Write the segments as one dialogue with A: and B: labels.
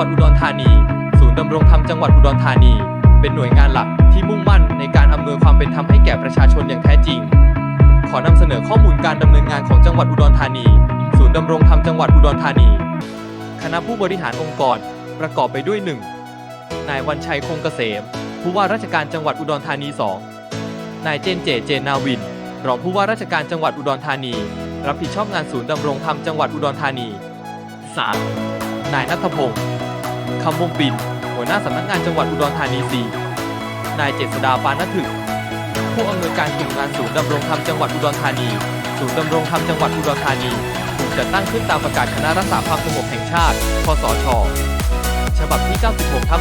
A: วัดอุดรธานี ศูนย์ดำรงธรรมจังหวัดอุดรธานี เป็นหน่วยงานหลักที่มุ่งมั่นในการอำนวยความเป็นธรรมให้แก่ประชาชนอย่างแท้จริง ขอนำเสนอข้อมูลการดำเนินงานของจังหวัดอุดรธานี ศูนย์ดำรงธรรมจังหวัดอุดรธานี คณะผู้บริหารองค์กรประกอบไปด้วย 1. นายวันชัยคงเกษม ผู้ว่าราชการจังหวัดอุดรธานี 2. นายเจนเจเจนาวิน รองผู้ว่าราชการจังหวัดอุดรธานี รับผิดชอบงานศูนย์ดำรงธรรมจังหวัดอุดรธานี 3. นายนัทพงศ์ คำวงปินหัวหน้าสำนักงานจังหวัดอุดรธานี 4. นายเจษดาปานถึก ผู้อำนวยการกลุ่มงานศูนย์ดำรงธรรมจังหวัดอุดรธานี ศูนย์ดำรงธรรมจังหวัดอุดรธานีถูกจัดตั้งขึ้นตามประกาศคณะรักษาความสงบแห่งชาติคสชฉบับที่ 96ทับ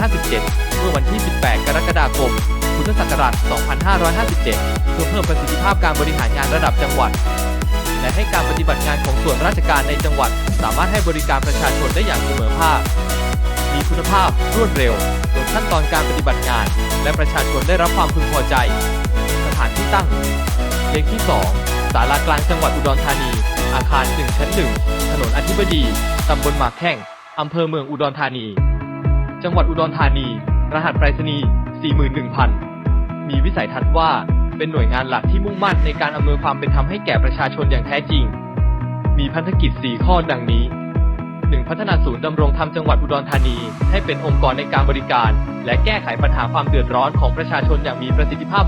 A: 2557 เมื่อวันที่ 18 กรกฎาคม พุทธศักราช 2557 เพื่อเพิ่มประสิทธิภาพการบริหารงานระดับจังหวัด และให้การปฏิบัติงานของส่วนราชการในจังหวัด สามารถให้บริการประชาชนได้อย่างเสมอภาค มีคุณภาพรวดเร็วโดขั้นตอนการปฏิบัติงาน และประชาชนได้รับความพึงพอใจ สถานที่ตั้งเลขที่ 2 ศาลากลางจังหวัดอุดรธานี อาคาร 1 ชั้น 1 ถนนอธิบดี ตำบลหมากแข้งอำเภอเมืองอุดรธานี จังหวัดอุดรธานี รหัสไปรษณีย์41,000 มีวิสัยทัศน์ว่า เป็นหน่วยงานหลักที่มุ่งมั่นในการอำนวยความเป็นธรรมให้แก่ประชาชนอย่างแท้จริง มีพันธกิจ 4 ข้อดังนี้ 1. พัฒนาศูนย์ดำรงธรรมจังหวัดอุดรธานี ให้เป็นองค์กรในการบริการ และแก้ไขปัญหาความเดือดร้อนของประชาชนอย่างมีประสิทธิภาพ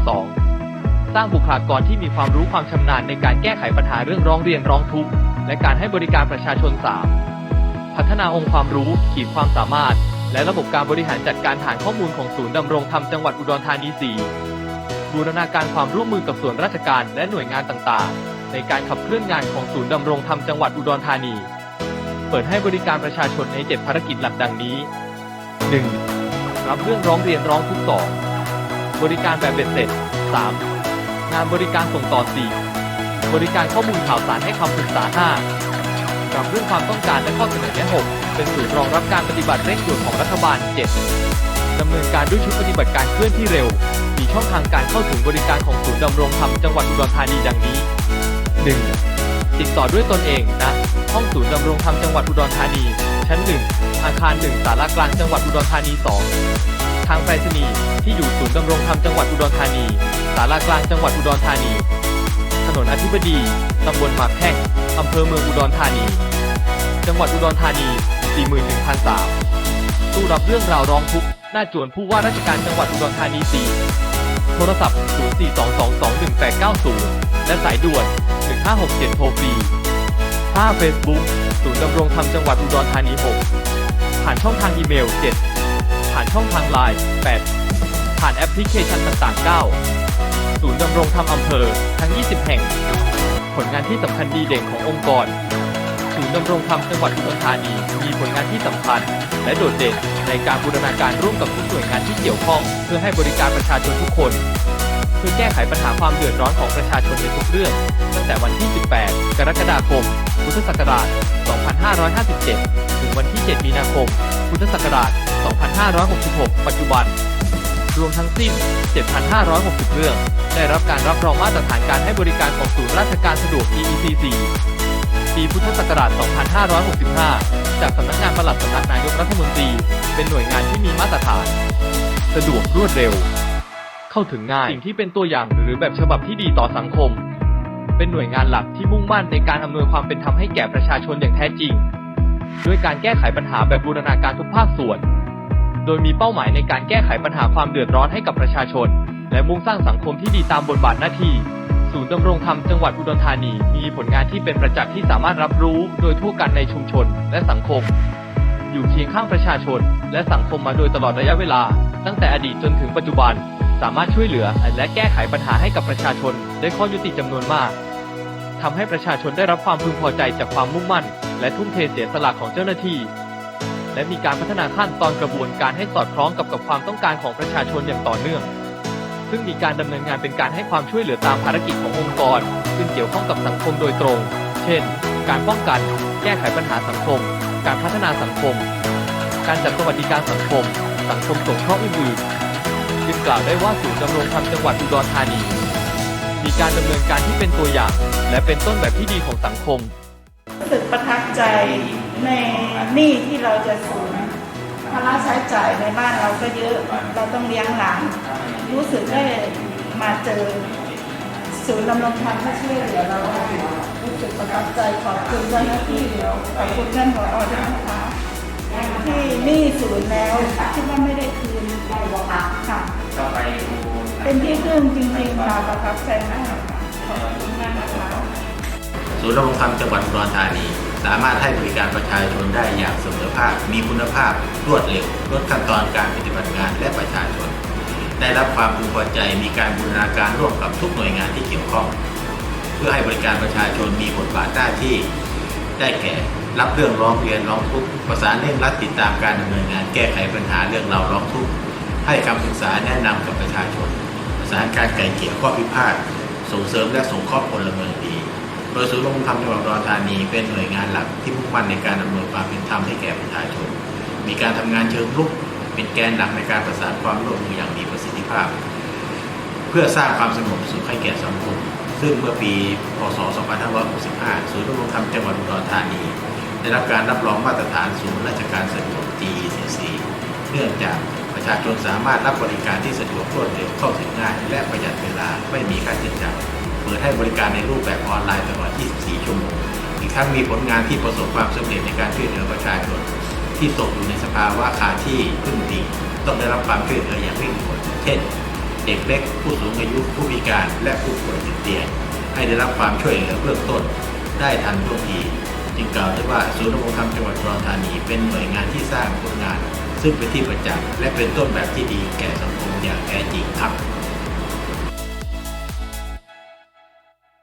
A: 2. สร้างบุคลากรที่มีความรู้ความชำนาญในการแก้ไขปัญหาเรื่องร้องเรียนร้องทุกข์และการให้บริการประชาชน 3. พัฒนาองค์ความรู้ ขีดความสามารถ และระบบการบริหารจัดการฐานข้อมูลของศูนย์ดำรงธรรมจังหวัดอุดรธานี 4. บูรณาการความร่วมมือกับส่วนราชการและหน่วยงานต่างๆ ในการขับเคลื่อนงานของศูนย์ดำรงธรรมจังหวัดอุดรธานี เปิดให้บริการประชาชนใน 7 ภารกิจหลักดังนี้ 1. รับเรื่องร้องเรียนร้องทุกข์ 2. บริการแบบเบ็ดเสร็จ 3. งานบริการส่งต่อ 4. บริการข้อมูลข่าวสารให้คำปรึกษา 5. รับเรื่องความต้องการและข้อเสนอแนะ 6. เป็นศูนย์รองรับการปฏิบัติเร่งด่วนของรัฐบาล 7. ดำเนินการด้วยชุดปฏิบัติการเคลื่อนที่เร็ว มีช่องทางการเข้าถึงบริการของศูนย์ดำรงธรรมจังหวัดอุดรธานีดังนี้ 1. ติดต่อด้วยตนเองนะ ห้องศูนย์ดำรงธรรมจังหวัดอุดรธานี ชั้น 1 อาคาร 1 สารากลางจังหวัดอุดรธานี 2 ทางไปรษณีย์ที่อยู่ศูนย์ดำรงธรรมจังหวัดอุดรธานี สารากลางจังหวัดอุดรธานี ถนนอธิบดี ตำบลหมากแข้งอำเภอเมืองอุดรธานี จังหวัดอุดรธานี 41,003ตู้รับเรื่องราวร้องทุกข์ หน้าจวนผู้ว่าราชการจังหวัดอุดรธานี 4 โทรศัพท์ 0422218890 และสายด่วน 1567 โทรฟรี5 Facebook ศูนย์ดำรงธรรมจังหวัดอุดรธานี 6 ผ่านช่องทางอีเมล 7 ผ่านช่องทางไลน์8 ผ่านแอปพลิเคชันต่างๆ 9 ศูนย์ดำรงธรรมอำเภอ ทั้ง 20 แห่ง ผลงานที่สำคัญดีเด่นขององค์กร ศูนย์ดำรงธรรมจังหวัดอุดรธานี มีผลงานที่สำคัญ และโดดเด่นในการบูรณาการร่วมกับทุกหน่วยงานที่เกี่ยวข้อง เพื่อให้บริการประชาชนทุกคน เพื่อแก้ไขปัญหาความเดือดร้อนของประชาชนในทุกเรื่อง ตั้งแต่วันที่ 18 กรกฎาคม พุทธศักราช 2557 ถึงวันที่ 7 มีนาคม พุทธศักราช 2566 ปัจจุบัน รวมทั้งสิ้น 7,560 เรื่อง ได้รับการรับรองมาตรฐานการให้บริการของศูนย์ราชการสะดวก EEC4 ปีพุทธศักราช 2565 จากสำนักงานปลัดสำนักนายกรัฐมนตรี เป็นหน่วยงานที่มีมาตรฐาน สะดวกรวดเร็ว เข้าถึงง่าย สิ่งที่เป็นตัวอย่างหรือแบบฉบับที่ดีต่อสังคม เป็นหน่วยงานหลักที่มุ่งมั่นในการอำนวยความเป็นธรรมให้แก่ประชาชนอย่างแท้จริง ด้วยการแก้ไขปัญหาแบบบูรณาการทุกภาคส่วน โดยมีเป้าหมายในการแก้ไขปัญหาความเดือดร้อนให้กับประชาชน และมุ่งสร้างสังคมที่ดีตามบทบาทหน้าที่ ศูนย์ดำรงธรรมจังหวัดอุดรธานี มีผลงานที่เป็นประจักษ์ที่สามารถรับรู้โดยทั่วกันในชุมชนและสังคม อยู่เคียงข้างประชาชน และสังคมมาโดยตลอดระยะเวลา ตั้งแต่อดีตจนถึงปัจจุบัน สามารถช่วยเหลือและแก้ไขปัญหาให้กับประชาชนได้ข้อยุติจำนวนมากทำให้ประชาชนได้รับความพึงพอใจจากความมุ่งมั่น และทุ่มเทเสียสละของเจ้าหน้าที่ และมีการพัฒนาขั้นตอนกระบวนการให้สอดคล้องกับกับความต้องการของประชาชนอย่างต่อเนื่อง ซึ่งมีการดำเนินงานเป็นการให้ความช่วยเหลือตามภารกิจขององค์กร ซึ่งเกี่ยวข้องกับสังคมโดยตรง เช่น การป้องกัน แก้ไขปัญหาสังคม การพัฒนาสังคม การจัดสวัสดิการสังคม สังคมสงเคราะห์อื่นๆจึงกล่าวได้ว่าศูนย์ดำรงธรรมจังหวัดอุดรธานี มีการดำเนินการที่เป็นตัวอย่าง และเป็นต้นแบบที่ดีของสังคม
B: รู้สึกประทับใจในหนี้ที่เราจะสูญภาระใช้จ่ายในบ้านเราก็เยอะ เราต้องเลี้ยงหลาน รู้สึกได้มาเจอศูนย์ดำรงธรรมที่ช่วยเหลือเรารู้สึกประทับใจขอบคุณเจ้าหน้าที่ขอบคุณท่านผอด้วยนะคะที่นี้ศูนย์แล้วคิดว่าไม่ได้คืนค่ะ
C: ก็ไป
B: เป็นที่พึ่งจริงๆค่ะประทับใจมากขอบคุณมากนะคะ
D: ศูนย์ดำรงธรรมจังหวัดอุดรธานีสามารถให้บริการประชาชนได้อย่างเสมอภาค มีคุณภาพ รวดเร็ว ลดขั้นตอนการปฏิบัติงานและประชาชน ได้รับความพึงพอใจมีการบูรณาการร่วมกับทุกหน่วยงานที่เกี่ยวข้อง เพื่อให้บริการประชาชนมีบทบาทหน้าที่ ได้แก่รับเรื่องร้องเรียนร้องทุกข์ประสานเร่งรัดติดตามการดำเนินงานแก้ไขปัญหาเรื่องราวร้องทุกข์ให้คำปรึกษาแนะนำกับประชาชน ประสานการไกล่เกลี่ยข้อพิพาทส่งเสริมและส่งข้อพลเมืองดีโดยศูนย์ดำรงธรรมจังหวัดอุดรธานีเป็นหน่วยงานหลักที่มุ่งมั่นในการอำนวยความเป็นธรรมให้แก่ประชาชน มีการทำงานเชิงรุก เป็นแกนหลักในการประสานความร่วมมืออย่างมีประสิทธิ ภาพ เพื่อสร้างความสงบสุขให้แก่สังคม ซึ่งเมื่อปี พศ 2565 ศูนย์ดำรงธรรมจังหวัดอุดรธานี ได้รับการรับรองมาตรฐานศูนย์ราชการสะดวก GECC เนื่องจากประชาชนสามารถรับบริการที่สะดวกรวดเร็วเข้าถึงง่าย และประหยัดเวลาไม่มีค่าใช้จ่ายเปิดให้บริการในรูปแบบออนไลน์ตลอด 24 ชั่วโมง อีกทั้งมีผลงานที่ประสบความสำเร็จในการช่วยเหลือประชาชน ที่ตกอยู่ในสภาวะขาดที่พึ่งพิงต้องได้รับความช่วยเหลืออย่างเร่งด่วนเช่น เด็กเล็กผู้สูงอายุผู้พิการและผู้ป่วยติดเตียงให้ได้รับความช่วยเหลือเบื้องต้น ได้ทันท่วงทีจึงกล่าวได้ว่าศูนย์ดำรงธรรมจังหวัดอุดรธานีเป็นหน่วยงานที่สร้างผลงาน ซึ่งเป็นที่ประจักษ์และเป็นต้นแบบที่ดีแก่สังคมอย่างแท้จริงครับ